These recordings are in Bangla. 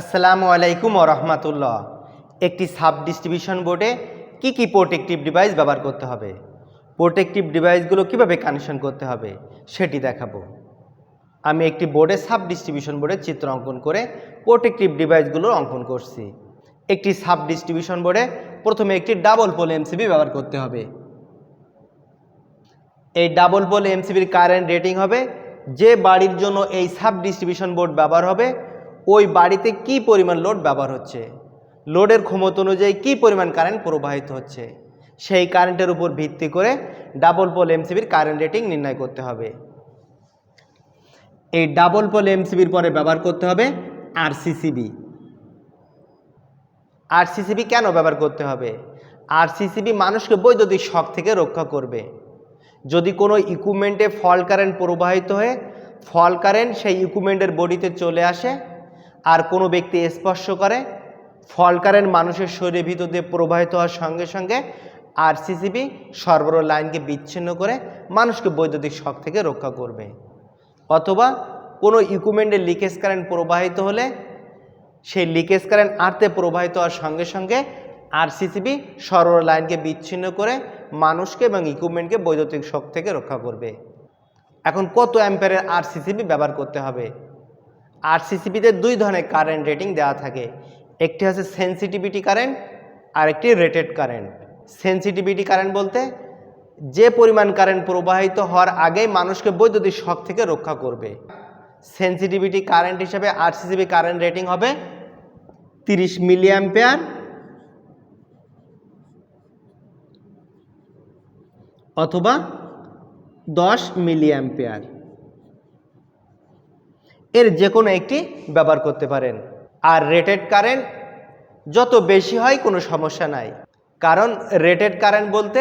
আসসালামু আলাইকুম রহমাতুল্লাহ। একটি সাব ডিস্ট্রিবিউশন বোর্ডে কি কি প্রোটেক্টিভ ডিভাইস ব্যবহার করতে হবে? প্রোটেক্টিভ ডিভাইসগুলো কীভাবে কানেকশন করতে হবে, সেটি দেখাবো। আমি একটি বোর্ডে সাব ডিস্ট্রিবিউশন বোর্ডের চিত্র অঙ্কন করে প্রোটেক্টিভ ডিভাইসগুলো অঙ্কন করছি। একটি সাব ডিস্ট্রিবিউশন বোর্ডে প্রথমে একটি ডাবল পোল এমসিবি ব্যবহার করতে হবে। এই ডাবল পোল এমসিবির কারেন্ট রেটিং হবে, যে বাড়ির জন্য এই সাব ডিস্ট্রিবিউশন বোর্ড ব্যবহার হবে ওই বাড়িতে কি পরিমাণ লোড ব্যবহার হচ্ছে? লোডের ক্ষমতা অনুযায়ী কি পরিমাণ কারেন্ট প্রবাহিত হচ্ছে? সেই কারেন্টের উপর ভিত্তি করে ডাবল পোল এমসিবির কারেন্ট রেটিং নির্ণয় করতে হবে। এই ডাবল পোল এমসিবির পরে ব্যবহার করতে হবে আরসিসিবি আরসিসিবি কেন ব্যবহার করতে হবে? আরসিসিবি মানুষকে বৈদ্যুতিক শখ থেকে রক্ষা করবে। যদি কোনো ইকুইপমেন্টে ফল কারেন্ট প্রবাহিত হয়ে ফল কারেন্ট সেই ইকুইপমেন্টের বডিতে চলে আসে আর কোনো ব্যক্তি স্পর্শ করে ফল কারেন্ট মানুষের শরীরের ভিতর দিয়ে প্রবাহিত হওয়ার সঙ্গে সঙ্গে আরসিসিবি সরবরাহ লাইনকে বিচ্ছিন্ন করে মানুষকে বৈদ্যুতিক শক থেকে রক্ষা করবে। অথবা কোনো ইকুইপমেন্টের লিকেজ কারেন্ট প্রবাহিত হলে, সেই লিকেজ কারেন্ট আর্তে প্রবাহিত হওয়ার সঙ্গে সঙ্গে আরসিসিবি সরবরাহ লাইনকে বিচ্ছিন্ন করে মানুষকে এবং ইকুইপমেন্টকে বৈদ্যুতিক শক থেকে রক্ষা করবে। এখন কত অ্যাম্পেয়ারের আরসিসিবি ব্যবহার করতে হবে? আরসিসিবিতে দুই ধরনের কারেন্ট রেটিং দেওয়া থাকে। একটি হচ্ছে সেন্সিটিভিটি কারেন্ট আর একটি রেটেড কারেন্ট সেন্সিটিভিটি কারেন্ট বলতে যে পরিমাণ কারেন্ট প্রবাহিত হওয়ার আগেই মানুষকে বৈদ্যুতিক শক থেকে রক্ষা করবে। সেন্সিটিভিটি কারেন্ট হিসাবে আরসিসিবি কারেন্ট রেটিং হবে তিরিশ মিলি অ্যাম্পেয়ার অথবা দশ মিলি অ্যাম্পেয়ার এর যে কোনো একটি ব্যবহার করতে পারেন। আর রেটেড কারেন্ট যত বেশি হয় কোনো সমস্যা নাই। কারণ রেটেড কারেন্ট বলতে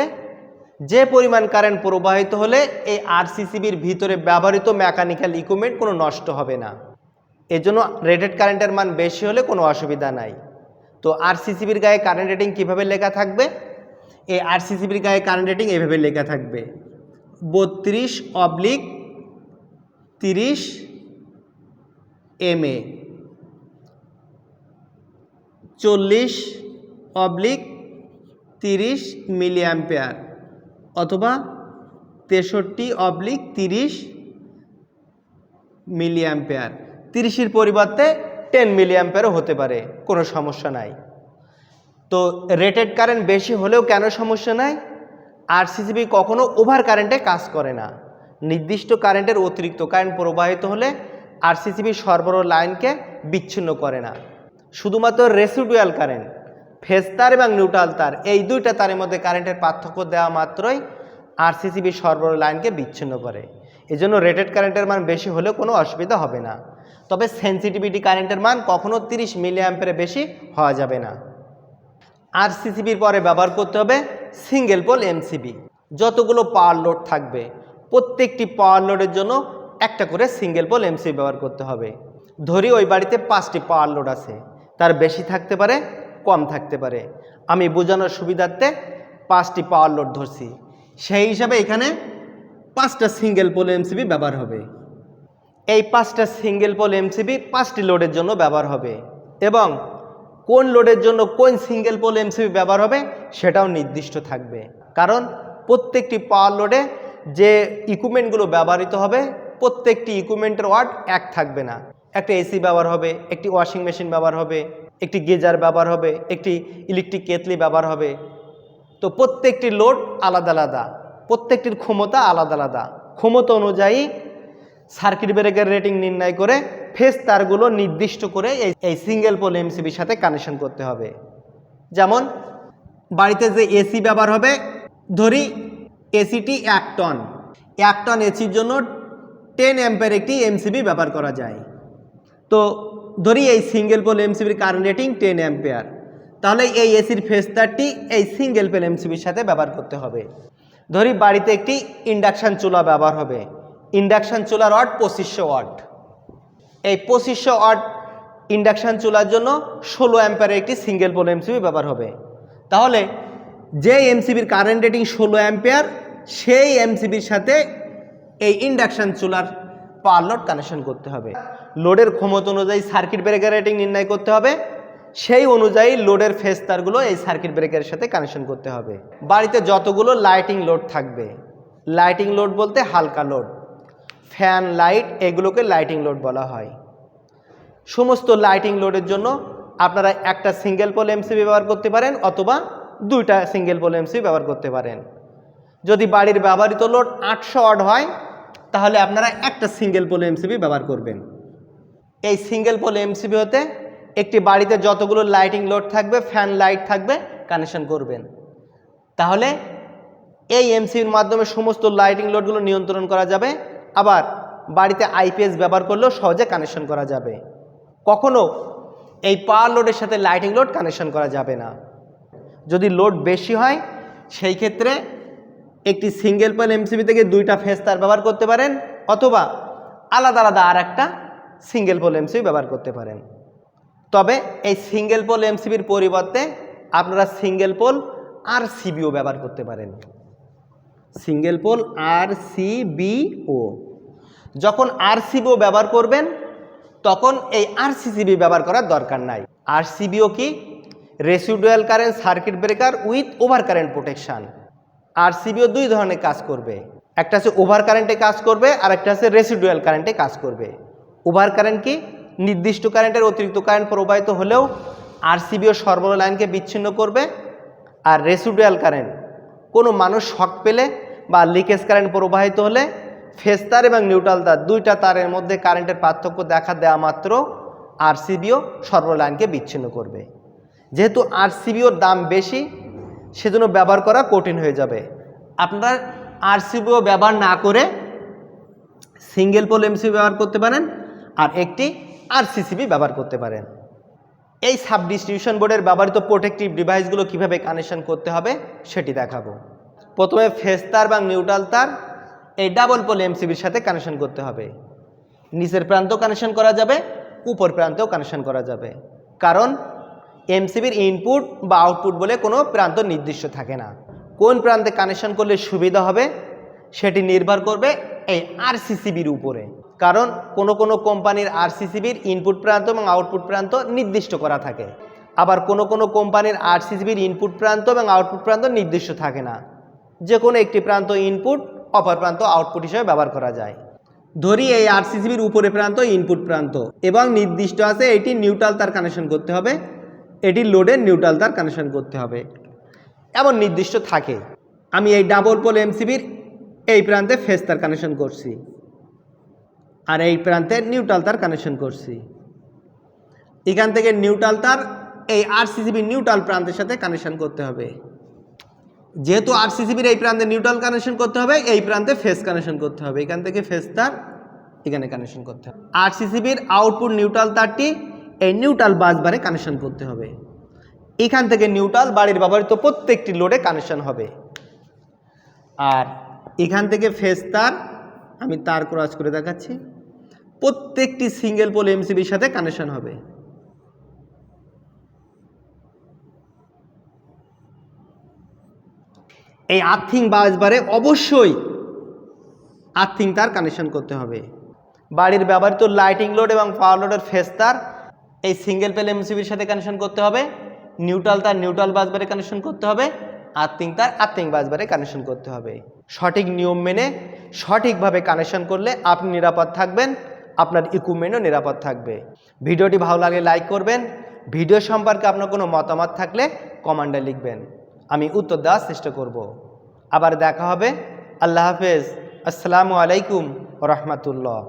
যে পরিমাণ কারেন্ট প্রবাহিত হলে এই আরসিসিবির ভিতরে ব্যবহৃত মেকানিক্যাল ইকুইপমেন্ট কোনো নষ্ট হবে না। এজন্য রেটেড কারেন্টের মান বেশি হলে কোনো অসুবিধা নাই। তো আরসিসিবির গায়ে কারেন্ট রেটিং কীভাবে লেখা থাকবে? এই আরসিসিবির গায়ে কারেন্ট রেটিং এভাবে লেখা থাকবে। বত্রিশ অবলিক তিরিশ এম এ চল্লিশ অবলিক তিরিশ মিলি অ্যাম্পেয়ার অথবা তেষট্টি অবলিক তিরিশ মিলি অ্যাম্পেয়ার তিরিশের পরিবর্তে টেন মিলি অ্যাম্পেয়ারও হতে পারে, কোনো সমস্যা নাই। তো রেটেড কারেন্ট বেশি হলেও কেন সমস্যা নাই? আরসিসিবি কখনো ওভার কারেন্টে কাজ করে না। নির্দিষ্ট কারেন্টের অতিরিক্ত কারেন্ট প্রবাহিত হলে আরসিসিবি সরবরাহ লাইনকে বিচ্ছিন্ন করে না। শুধুমাত্র রেসিডুয়াল কারেন্ট ফেজ তার এবং নিউট্রাল তার, এই দুইটা তারের মধ্যে কারেন্টের পার্থক্য দেওয়া মাত্রই আরসিসিবি সরবরাহ লাইনকে বিচ্ছিন্ন করে। এজন্য রেটেড কারেন্টের মান বেশি হলেও কোনো অসুবিধা হবে না। তবে সেন্সিটিভিটি কারেন্টের মান কখনো তিরিশ মিলি অ্যাম্পের বেশি হওয়া যাবে না। আর সিসিবির পরে ব্যবহার করতে হবে সিঙ্গেল পোল এমসিবি যতগুলো পাওয়ার লোড থাকবে, প্রত্যেকটি পাওয়ার লোডের জন্য একটা করে সিঙ্গেল পোল এমসিবি ব্যবহার করতে হবে। ধরি ওই বাড়িতে পাঁচটি পাওয়ার লোড আছে। তার বেশি থাকতে পারে, কম থাকতে পারে। আমি বোঝানোর সুবিধার্থে পাঁচটি পাওয়ার লোড ধরছি। সেই হিসাবে এখানে পাঁচটা সিঙ্গেল পোল এমসিবি ব্যবহার হবে। এই পাঁচটা সিঙ্গেল পোল এমসিবি পাঁচটি লোডের জন্য ব্যবহার হবে এবং কোন লোডের জন্য কোন সিঙ্গেল পোল এমসিবি ব্যবহার হবে সেটাও নির্দিষ্ট থাকবে। কারণ প্রত্যেকটি পাওয়ার লোডে যে ইকুইপমেন্টগুলো ব্যবহৃত হবে প্রত্যেকটি ইকুইপমেন্টের ওয়ার্ড এক থাকবে না। একটা এসি ব্যবহার হবে, একটি ওয়াশিং মেশিন ব্যবহার হবে, একটি গেজার ব্যবহার হবে, একটি ইলেকট্রিক কেতলি ব্যবহার হবে। তো প্রত্যেকটি লোড আলাদা আলাদা, প্রত্যেকটির ক্ষমতা আলাদা আলাদা। ক্ষমতা অনুযায়ী সার্কিট ব্রেকার রেটিং নির্ণয় করে ফেস তারগুলো নির্দিষ্ট করে এই সিঙ্গেল পোল এমসিবির সাথে কানেকশন করতে হবে। যেমন, বাড়িতে যে এসি ব্যবহার হবে, ধরি এসিটি এক টন এক টন এসির জন্য টেন অ্যাম্পের একটি এমসিবি ব্যবহার করা যায়। তো ধরি এই সিঙ্গেল পোল এমসিবির কারেন্ট রেটিং টেন অ্যাম্পেয়ার তাহলে এই এসির ফেস তারটি এই সিঙ্গেল পোল এমসিবির সাথে ব্যবহার করতে হবে। ধরি বাড়িতে একটি ইন্ডাকশান চুলা ব্যবহার হবে। ইন্ডাকশান চুলার ওয়াট পঁচিশশো ওয়াট এই পঁচিশশো ওয়াট ইন্ডাকশান চুলার জন্য ষোলো অ্যাম্পারের একটি সিঙ্গেল পোল এমসিবি ব্যবহার হবে। তাহলে যে এমসিবির কারেন্ট রেটিং ষোলো অ্যাম্পেয়ার সেই এমসিবির সাথে এই ইন্ডাকশান চুলার পাওয়ার লোড কানেকশন করতে হবে। লোডের ক্ষমতা অনুযায়ী সার্কিট ব্রেকার রেটিং নির্ণয় করতে হবে। সেই অনুযায়ী লোডের ফেস তারগুলো এই সার্কিট ব্রেকারের সাথে কানেকশন করতে হবে। বাড়িতে যতগুলো লাইটিং লোড থাকবে লাইটিং লোড বলতে হালকা লোড ফ্যান লাইট এগুলোকে লাইটিং লোড বলা হয়। সমস্ত লাইটিং লোডের জন্য আপনারা একটা সিঙ্গেল পোল এমসি ব্যবহার করতে পারেন অথবা দুইটা সিঙ্গেল পোল এমসি ব্যবহার করতে পারেন। যদি বাড়ির ব্যবহৃত লোড আটশো অড হয় তাহলে আপনারা একটা সিঙ্গেল পোল এমসিবি ব্যবহার করবেন। এই সিঙ্গেল পোল এমসিবি হতে একটি বাড়িতে যতগুলো লাইটিং লোড থাকবে ফ্যান লাইট থাকবে কানেকশন করবেন। তাহলে এই এমসিবির মাধ্যমে সমস্ত লাইটিং লোডগুলো নিয়ন্ত্রণ করা যাবে। আবার বাড়িতে আইপিএস ব্যবহার করলেও সহজে কানেকশন করা যাবে। কখনো এই পাওয়ার লোডের সাথে লাইটিং লোড কানেকশন করা যাবে না। যদি লোড বেশি হয়, সেই ক্ষেত্রে একটি সিঙ্গেল পয়েল এমসিবি থেকে দুইটা ফেস তার ব্যবহার করতে পারেন, অথবা আলাদা আলাদা আর একটা সিঙ্গেল পোল এমসিবি ব্যবহার করতে পারেন। তবে এই সিঙ্গেল পোল এমসিবির পরিবর্তে আপনারা সিঙ্গেল পোল আর সিবিও ব্যবহার করতে পারেন। সিঙ্গেল পোল আর সিবিও যখন আর সিবিও ব্যবহার করবেন, তখন এই আর সিসিবি ব্যবহার করার দরকার নাই। আর সিবিও কি residual current circuit breaker with over current protection RCBO দুই ধরনের কাজ করবে। একটা হচ্ছে ওভার কারেন্টে কাজ করবে, আর একটা হচ্ছে রেসিডুয়াল কারেন্টে কাজ করবে। ওভার কারেন্ট কি? নির্দিষ্ট কারেন্টের অতিরিক্ত কারেন্ট প্রবাহিত হলেও আর সিবিও সরবরাহ লাইনকে বিচ্ছিন্ন করবে, আর রেসিডুয়াল কারেন্ট কোনো মানুষ শক পেলে বা লিকেজ কারেন্ট প্রবাহিত হলে ফেস তার এবং নিউট্রাল তার দুইটা তারের মধ্যে কারেন্টের পার্থক্য দেখা দেওয়া মাত্র আর সিবিও সরবরাহ লাইনকে বিচ্ছিন্ন করবে। যেহেতু আর সিবিওর দাম বেশি সেজন্য ব্যবহার করা কঠিন হয়ে যাবে। আপনারা আর সিবিও ব্যবহার না করে সিঙ্গেল পোল এমসিবি ব্যবহার করতে পারেন আর একটি আর সিসিবি ব্যবহার করতে পারেন। এই সাব ডিস্ট্রিবিউশন বোর্ডের ব্যবহৃত প্রোটেক্টিভ ডিভাইসগুলো কীভাবে কানেকশন করতে হবে সেটি দেখাবো। প্রথমে ফেস তার বা নিউট্রাল তার এই ডাবল পোল এমসিবির সাথে কানেকশন করতে হবে। নিচের প্রান্তেও কানেকশন করা যাবে, উপর প্রান্তেও কানেকশন করা যাবে। কারণ এমসিবির ইনপুট বা আউটপুট বলে কোনো প্রান্ত নির্দিষ্ট থাকে না। কোন প্রান্তে কানেকশন করলে সুবিধা হবে? সেটি নির্ভর করবে এই আরসিসিবির উপরে। কারণ কোনো কোনো কোম্পানির আরসিসিবির ইনপুট প্রান্ত এবং আউটপুট প্রান্ত নির্দিষ্ট করা থাকে। আবার কোনো কোনো কোম্পানির আরসিসিবির ইনপুট প্রান্ত এবং আউটপুট প্রান্ত নির্দিষ্ট থাকে না। যে কোনো একটি প্রান্ত ইনপুট, অপর প্রান্ত আউটপুট হিসেবে ব্যবহার করা যায়। ধরি এই আরসিসিবির উপরে প্রান্ত ইনপুট প্রান্ত এবং নির্দিষ্ট আছে, এটি নিউট্রাল তার কানেকশন করতে হবে। এটি লোডের নিউট্রাল তার কানেকশন করতে হবে। এমন নির্দিষ্ট থাকে। আমি এই ডাবল পোল এমসিবির এই প্রান্তে ফেস তার কানেকশন করছি আর এই প্রান্তে নিউট্রাল তার কানেকশন করছি। এখান থেকে নিউট্রাল তার এই আরসিসিবি নিউট্রাল প্রান্তের সাথে কানেকশন করতে হবে। যেহেতু আরসিসিবির এই প্রান্তে নিউট্রাল কানেকশন করতে হবে, এই প্রান্তে ফেস কানেকশন করতে হবে। এখান থেকে ফেস তার এখানে কানেকশন করতে হবে। আরসিসিবির আউটপুট নিউট্রাল তারটি এই নিউট্রাল বাসবারে কানেকশন করতে হবে। এখান থেকে নিউট্রাল বাড়ির ব্যবহৃত প্রত্যেকটি লোডে কানেকশন হবে। আর এখান থেকে ফেস তার, আমি তার ক্রস করে দেখাচ্ছি। প্রত্যেকটি সিঙ্গেল পোল এমসিবির সাথে কানেকশন হবে। এই আর্থিং বাসবারে অবশ্যই আর্থিং তার কানেকশন করতে হবে। বাড়ির ব্যবহৃত লাইটিং লোড এবং পাওয়ার লোডের ফেস তার এই সিঙ্গেল পেল এমসিবির সাথে কানেকশন করতে হবে। নিউট্রাল তার নিউট্রাল বাসবারে কানেকশন করতে হবে। আর্থিং তার আর্থিং বাসবারে কানেকশন করতে হবে। সঠিক নিয়ম মেনে সঠিকভাবে কানেকশন করলে আপনি নিরাপদ থাকবেন, আপনার ইকুইপমেন্টও নিরাপদ থাকবে। ভিডিওটি ভালো লাগলে লাইক করবেন। ভিডিও সম্পর্কে আপনার কোনো মতামত থাকলে কমান্ডে লিখবেন। আমি উত্তর দেওয়ার চেষ্টা করব। আবার দেখা হবে। আল্লাহ হাফেজ। আসসালামু আলাইকুম রহমতুল্লাহ।